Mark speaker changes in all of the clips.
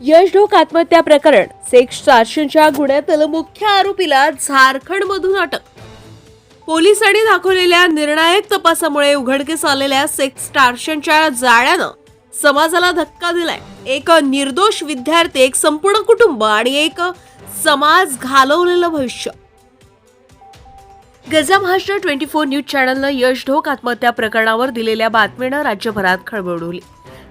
Speaker 1: यशढोक आत्महत्या प्रकरण. सेक्स स्टार्शनच्या गुन्ह्यातील मुख्य आरोपीला झारखंडमधून अटक. पोलिसांनी दाखवलेल्या निर्णायक तपासामुळे उघडकीस आलेल्या सेक्स स्टार्शनच्या जाळ्यानं समाजाला धक्का दिलाय. एक निर्दोष विद्यार्थी एक संपूर्ण कुटुंब आणि एक समाज घालवलेलं भविष्य. गजा महाराष्ट्र ट्वेंटी फोर न्यूज चॅनलनं यश ढोक आत्महत्या प्रकरणावर दिलेल्या बातमीनं राज्यभरात खळबळ उडवली.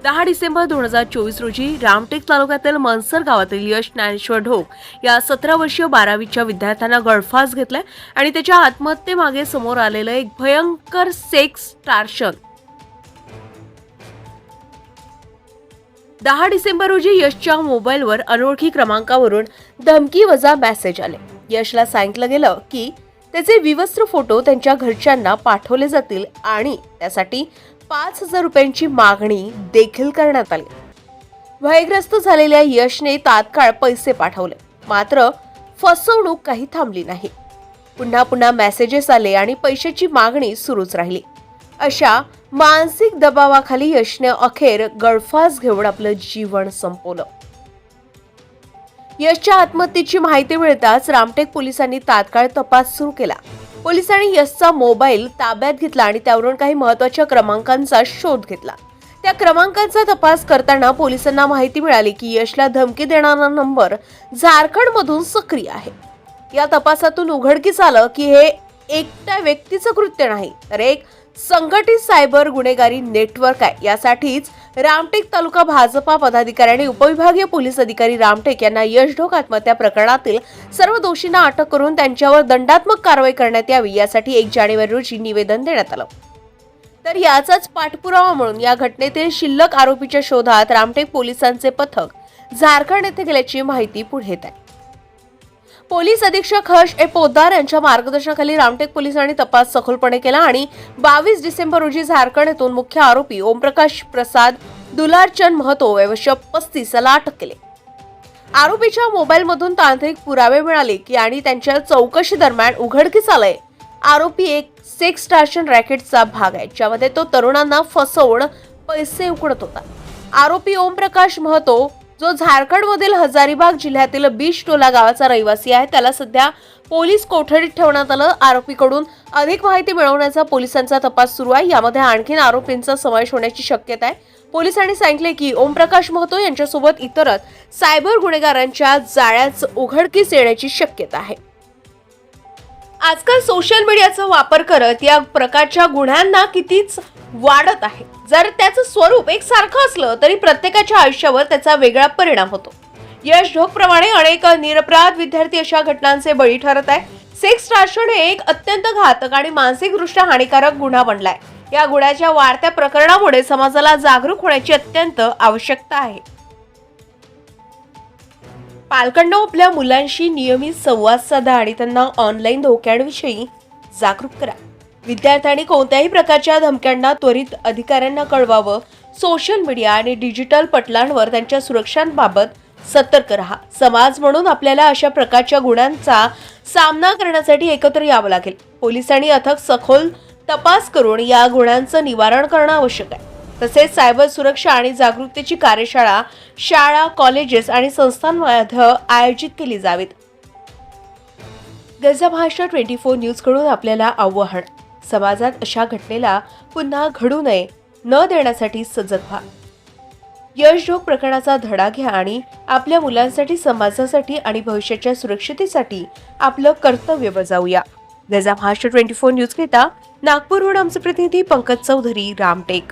Speaker 1: दहा डिसेंबर दोन हजार चोवीस रोजी रामटेक तालुक्यातील मनसर गावातील यश ज्ञानेश्वर ढोक या सतरा वर्षीय बारावीच्या विद्यार्थ्यांना गळफास घेतलाय आणि त्याच्या आत्महत्येमागे समोर आलेलं एक भयंकर सेक्स टार्शन दहा डिसेंबर रोजी यशच्या मोबाईलवर अनोळखी क्रमांकावरून धमकी वजा मेसेज आले. यशला सांगितलं गेलं की त्याचे विवस्त्र फोटो त्यांच्या घरच्यांना पाठवले जातील आणि त्यासाठी पाच हजार रुपयांची मागणी देखील करण्यात आली. भयग्रस्त झालेल्या यशने तात्काळ पैसे पाठवले. मात्र फसवणूक काही थांबली नाही. पुन्हा पुन्हा मेसेजेस आले आणि पैशाची मागणी सुरूच राहिली. अशा मानसिक दबावाखाली यशने अखेर गळफास घेऊन आपलं जीवन संपवलं. यशच्या आत्महत्येची माहिती मिळताच रामटेक पोलिसांनी तात्काळ तपास सुरू केला. पोलिसांनी यशचा मोबाईल ताब्यात घेतला आणि त्यावरून काही महत्त्वाच्या क्रमांकांचा शोध घेतला. त्या क्रमांकांचा तपास करताना पोलिसांना माहिती मिळाली की यशला धमकी देणारा नंबर झारखंडमधून सक्रिय आहे. या तपासातून उघडकीस आलं की हे एकट्या व्यक्तीचं कृत्य नाही तर एक संघटित सायबर गुन्हेगारी नेटवर्क आहे. यासाठीच रामटेक तालुका भाजपा पदाधिकाऱ्यांनी उपविभागीय पोलीस अधिकारी रामटेक यांना यशढोक आत्महत्या प्रकरणातील सर्व दोषींना अटक करून त्यांच्यावर दंडात्मक कारवाई करण्यात यावी यासाठी एक जानेवारी रोजी निवेदन देण्यात आलं. तर याचाच पाठपुरावा म्हणून या घटनेतील शिल्लक आरोपीच्या शोधात रामटेक पोलिसांचे पथक झारखंड येथे गेल्याची माहिती पुढे येत आहे. पोलीस अधीक्षक हर्ष ए. पोद्दार यांच्या मार्गदर्शनाखाली रामटेक पोलिसांनी तपास सखोलपणे केला आणि बावीस डिसेंबर रोजी झारखंड येथून मुख्य आरोपी ओमप्रकाश प्रसाद दुलारचंद महतो वयवर्ष पस्तीसला अटक केले. आरोपीच्या मोबाईलमधून तांत्रिक पुरावे मिळाले की आणि त्यांच्या चौकशी दरम्यान उघडकीस आलंय. आरोपी एक सेक्स स्टार्शन रॅकेटचा भाग आहे ज्यामध्ये तो तरुणांना फसवून पैसे उकडत होता. आरोपी ओमप्रकाश महतो जो झारखंडमधील हजारीबाग जिल्ह्यातील बीच टोला गावाचा रहिवासी आहे त्याला सध्या पोलीस कोठडीत ठेवण्यात आलं. आरोपीकडून अधिक माहिती मिळवण्याचा पोलिसांचा तपास सुरू आहे. यामध्ये आणखीन आरोपींचा समावेश होण्याची शक्यता आहे. पोलिसांनी सांगितले की ओमप्रकाश महतो यांच्यासोबत इतरच सायबर गुन्हेगारांच्या जाळ्याच उघडकीस येण्याची शक्यता आहे. आजकाल सोशल मीडियाचा वापर करत या प्रकारच्या गुन्ह्यांना कितीच वाढत आहे. जर त्याचं स्वरूप एकसारखं असलं तरी प्रत्येकाच्या आयुष्यावर त्याचा वेगळा परिणाम होतो. यश ढोकप्रमाणे अनेक निरपराध विद्यार्थी अशा घटनांचे बळी ठरत आहे सेक्स स्टार्शन हे एक अत्यंत घातक आणि मानसिकदृष्ट्या हानिकारक गुन्हा बनलाय. या गुन्ह्याच्या वाढत्या प्रकरणामुळे समाजाला जागरूक होण्याची अत्यंत आवश्यकता आहे. पालकांना आपल्या मुलांशी नियमित संवाद साधा आणि त्यांना ऑनलाईन धोक्यांविषयी जागरूक करा. विद्यार्थ्यांनी कोणत्याही प्रकारच्या धमक्यांना त्वरित अधिकाऱ्यांना कळवावं. सोशल मीडिया आणि डिजिटल पटलांवर त्यांच्या सुरक्षांबाबत सतर्क राहा. समाज म्हणून आपल्याला अशा प्रकारच्या गुन्ह्यांचा सामना करण्यासाठी एकत्र यावं लागेल. पोलिसांनी अथक सखोल तपास करून या गुन्ह्यांचं निवारण करणं आवश्यक आहे. तसेच सायबर सुरक्षा आणि जागरूकतेची कार्यशाळा शाळा कॉलेजेस आणि संस्थांमध्ये आयोजित केली जावीत. गजा भाषा ट्वेंटी फोर न्यूजकडून आपल्याला आव्हान. समाजात अशा घटनेला पुन्हा घडू नये न देण्यासाठी सजग व्हा. यशढोक प्रकरणाचा धडा घ्या आणि आपल्या मुलांसाठी समाजासाठी आणि भविष्याच्या सुरक्षितेसाठी आपलं कर्तव्य बजावूया. गजा महाराष्ट्र ट्वेंटी फोर न्यूज घेता नागपूरहून आमचे प्रतिनिधी पंकज चौधरी रामटेक.